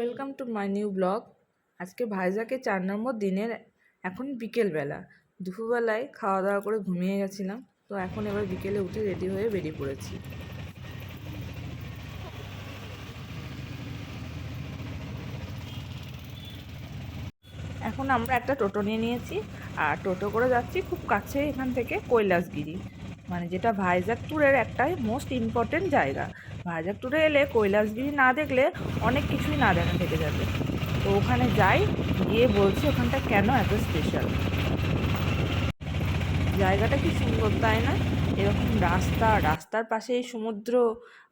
Welcome to my new blog. আজকে ভাইজাকে চার নম্বর দিনের এখন বিকেলবেলা। দুপুরবেলায় খাওয়া দাওয়া করে ঘুমিয়ে গেছিলাম, তো এখন এবার বিকেলে উঠে রেডি হয়ে বেরিয়ে পড়েছি। এখন আমরা একটা টোটো নিয়ে নিয়েছি, আর টোটো করে যাচ্ছি খুব কাছে এখান থেকে কৈলাসগিরি। মানে যেটা ভাইজাগ ট্যুরের একটাই মোস্ট ইম্পর্টেন্ট জায়গা। ভাইজাগ ট্যুরে এলে কৈলাসগিরি না দেখলে অনেক কিছুই না দেখা থেকে যাবে। তো ওখানে যাই, গিয়ে বলছি ওখানটা কেন এত স্পেশাল জায়গাটা কি সুন্দর তাই না? এরকম রাস্তা, রাস্তার পাশে এই সমুদ্র,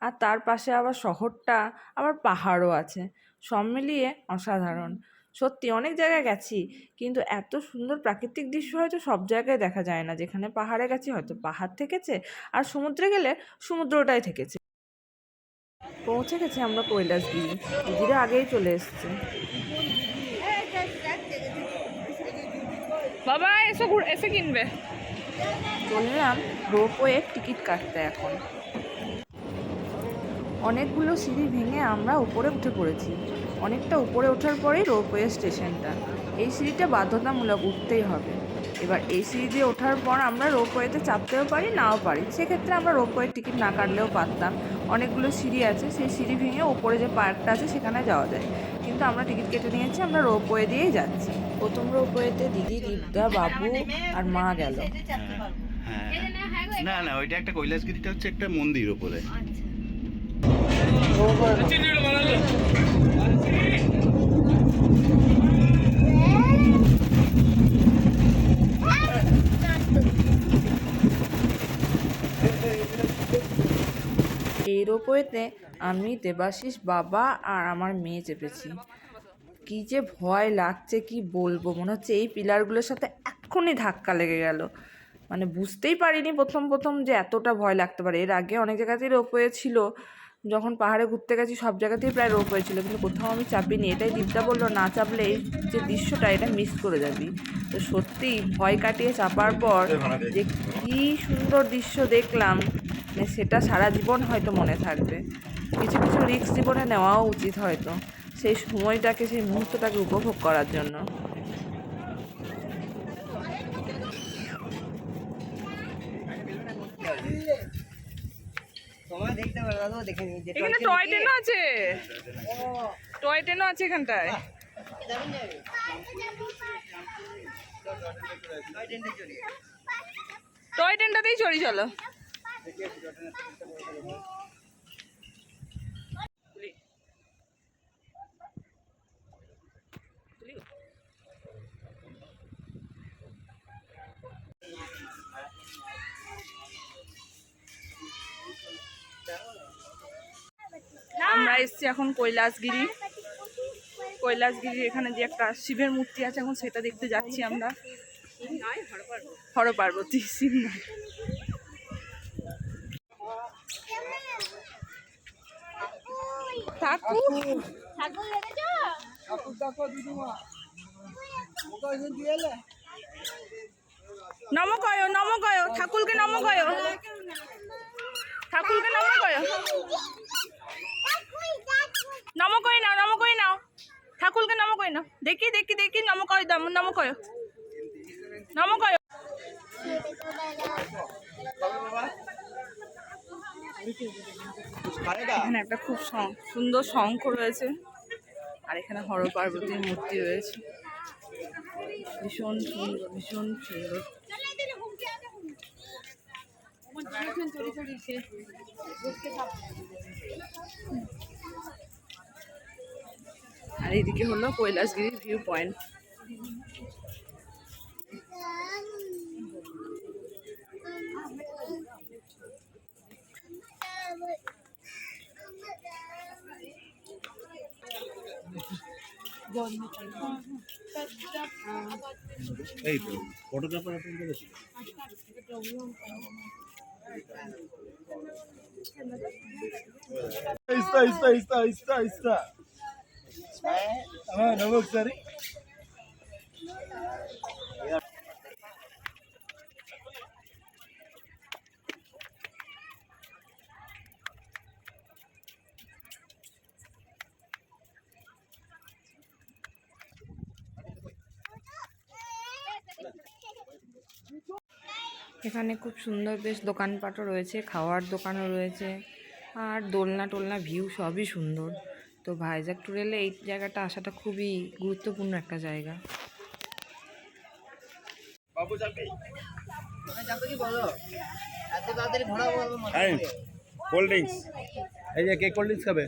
আর তার পাশে আবার শহরটা, আবার পাহাড়ও আছে। সব মিলিয়ে অসাধারণ। সত্যি, অনেক জায়গায় গেছি, কিন্তু এত সুন্দর প্রাকৃতিক দৃশ্য হয়তো সব জায়গায় দেখা যায় না। যেখানে পাহাড়ে গেছি হয়তো পাহাড় থেকেছে, আর সমুদ্রে গেলে সমুদ্রটাই থেকেছে। পৌঁছে গেছি আমরা কৈলাসগিরি দিদিরা আগেই চলে এসছে। বাবা এসো এসে কিনবে। চললাম রোপওয়ের টিকিট কাটতে এখন। অনেকগুলো সিঁড়ি ভেঙে আমরা উপরে উঠে পড়েছি। অনেকটা উপরে ওঠার পরেই রোপওয়ে স্টেশনটা। এই সিঁড়িটা বাধ্যতামূলক উঠতেই হবে। এবার এই সিঁড়ি দিয়ে ওঠার পর আমরা রোপওয়েতে চাপতেও পারি নাও পারি। সেক্ষেত্রে আমরা রোপওয়ের টিকিট না কাটলেও পারতাম। অনেকগুলো সিঁড়ি আছে সেই সিঁড়ি ভেঙে ওপরে যে পার্কটা আছে সেখানে যাওয়া যায়। কিন্তু আমরা টিকিট কেটে নিয়েছি আমরা রোপওয়ে দিয়েই যাচ্ছি। প্রথম রোপওয়েতে দিদি দীপদা বাবু আর মা গেল। হ্যাঁ না না ওইটা একটা কৈলাসগিরিটা হচ্ছে একটা মন্দির ওপরে এই রোপওয়েতে আমি দেবাশিস বাবা আর আমার মেয়ে চেপেছি। কি যে ভয় লাগছে কি বলব? মনে হচ্ছে এই পিলারগুলোর সাথে এক্ষুনি ধাক্কা লেগে গেল। মানে বুঝতেই পারিনি প্রথম প্রথম যে এতটা ভয় লাগতে পারে। এর আগে অনেক জায়গাতেই রোপওয়ে ছিল। যখন পাহাড়ে ঘুরতে গেছি সব জায়গাতেই প্রায় রোপওয়ে ছিল। কিন্তু কোথাও আমি চাপিনি। এটাই দীপদা বলল না চাপলে এই যে দৃশ্যটা এটা মিস করে যাবি। তো সত্যি ভয় কাটিয়ে চাপার পর যে কী সুন্দর দৃশ্য দেখলাম। সেটা সারা জীবন হয়তো মনে থাকবে। কিছু কিছু রিস্ক জীবনে নেওয়াও উচিত হয়তো। সেই সময়টাকে সেই মুহূর্তটাকে উপভোগ করার জন্য। এখানে টয় ট্রেনও আছে? টয় ট্রেনও আছে এখানটায়। টয় ট্রেনটাতেই চড়ি চলো। আমরা এসছি এখন কৈলাসগিরি। কৈলাসগিরি এখানে যে একটা শিবের মূর্তি আছে, এখন সেটা দেখতে যাচ্ছি আমরা। হর পার্বতী শিব নয়। ঠাকুর। নম কয় নম কয় ঠাকুরকে নম কয়। ঠাকুরকে নম কয়। নম কই নাও নম কই নাও। ঠাকুরকে নম কই নাও। দেখি দেখি দেখি নম কয় দাম নম কয়। নম কয়। এখানে একটা খুব সুন্দর শঙ্খ রয়েছে। আর এখানে হর পার্বতীর মূর্তি রয়েছে। ভীষণ সুন্দর ভীষণ সুন্দর। আর এদিকে হলো কৈলাসগিরি ভিউ পয়েন্ট এই তো ফটোগ্রাফার আপনার কাছে ছিল আইস্তা আইস্তা আইস্তা আইস্তা আইস্তা হ্যাঁ নমস্কারি এখানে খুব সুন্দর বেশ দোকানপাটও রয়েছে খাওয়ার দোকানও রয়েছে আর দোলনা টোলনা ভিউ সবই সুন্দর। তো ভাইজাগ ট্যুর এলে এই জায়গাটা আসাটা খুবই গুরুত্বপূর্ণ একটা জায়গা। যাবে? কি বলো? এত তাড়াতাড়ি ঘোরা বলব কোল্ড ড্রিঙ্কস এই যে কে কোল্ড ড্রিঙ্কস খাবে?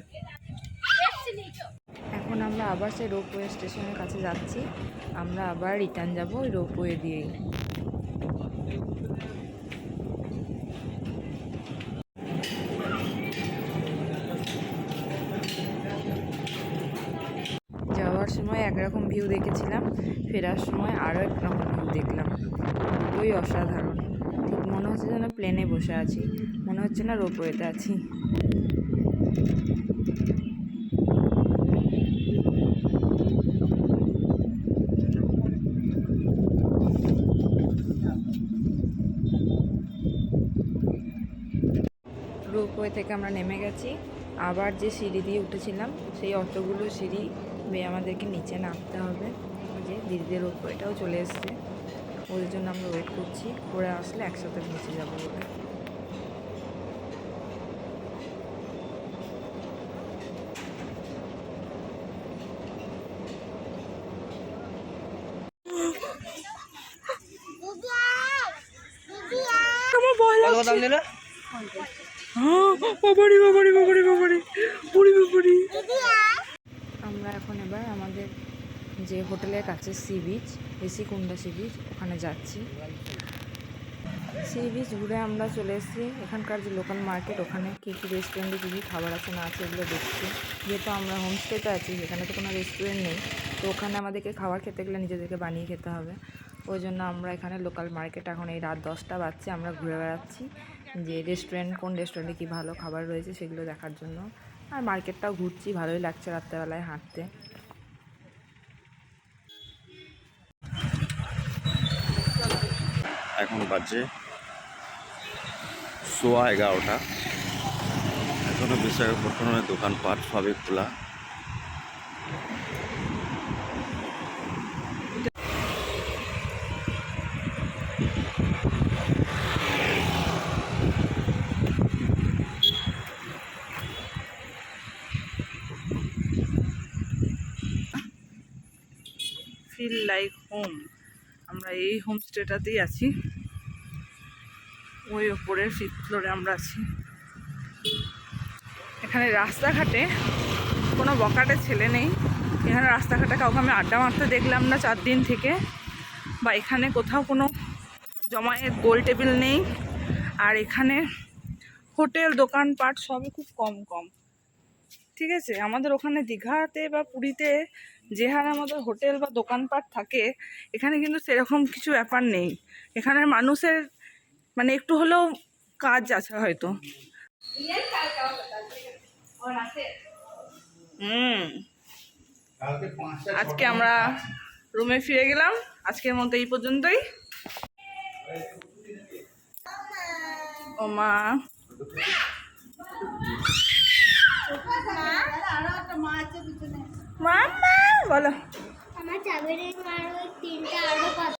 এখন আমরা আবার সেই রোপওয়ে স্টেশনের কাছে যাচ্ছি। আমরা আবার রিটার্ন যাব ওই রোপওয়ে দিয়েই যাওয়ার সময় একরকম ভিউ দেখেছিলাম, ফেরার সময় আরও একরকম ভিউ দেখলাম। দুটোই অসাধারণ। ঠিক মনে হচ্ছে যেন প্লেনে বসে আছি। মনে হচ্ছে না রোপওয়েতে আছি। রোপওয়ে থেকে আমরা নেমে গেছি। আবার যে সিঁড়ি দিয়ে উঠেছিলাম, সেই অতগুলো সিঁড়ি বেয়ে আমাদেরকে নিচে নামতে হবে। ওই যে দিদিদের এটাও চলে এসছে। ওদের জন্য আমরা ওয়েট করছি। করে আসলে একসাথে নিচে যাব বলে। আমার ভয় কত দাম দিল বাবারি বাবারি বাবারি বাবারি বুড়ি বাবারি আমরা এখন এবার আমাদের যে হোটেলের কাছে sea beach Rushikonda sea beach, ওখানে যাচ্ছি। সি বিচ ঘুরে আমরা চলে এসেছি। এখানকার যে লোকাল মার্কেট ওখানে কী কী রেস্টুরেন্টে কী কী খাবার আছে, না আছে, এগুলো দেখছি। যেহেতু আমরা হোমস্টেতে আছি, এখানে তো কোনো রেস্টুরেন্ট নেই, তো ওখানে আমাদেরকে খাবার খেতে গেলে নিজেদেরকে বানিয়ে খেতে হবে। ওই জন্য আমরা এখানে লোকাল মার্কেট এখন এই রাত দশটা বাজছে, আমরা ঘুরে বেড়াচ্ছি। যে রেস্টুরেন্ট কোন রেস্টুরেন্টে কী ভালো খাবার রয়েছে, সেগুলো দেখার জন্য। আর মার্কেটটাও ঘুরছি, ভালোই লাগছে রাত্রেবেলায় হাঁটতে। এখন বাজে সোয়া এগারোটা। এখনও দোকান দোকানপাট সবই খোলা। ফিল লাইক হোম আমরা এই হোমস্টেটাতেই আছি। ওই ওপরের ফিফথ ফ্লোরে আমরা আছি। এখানে রাস্তাঘাটে কোনো বকাটে ছেলে নেই। এখানে রাস্তাঘাটে কাউকে আমি আড্ডা মারতে দেখলাম না চার দিন থেকে। বা এখানে কোথাও কোনো জমায়েত গোল টেবিল নেই। আর এখানে হোটেল, দোকানপাট সবই খুব কম কম। ঠিক আছে? আমাদের ওখানে দীঘাতে বা পুরীতে যে হারে আমাদের হোটেল বা দোকানপাট থাকে, এখানে কিন্তু সেরকম কিছু ব্যাপার নেই। এখানের মানুষের মানে একটু হলেও কাজ আছে হয়তো। হুম। আজকে আমরা রুমে ফিরে গেলাম। আজকের মতো এই পর্যন্তই। ও মা। মাম্মা বলো। আমার চাবির মার তিনটা আরও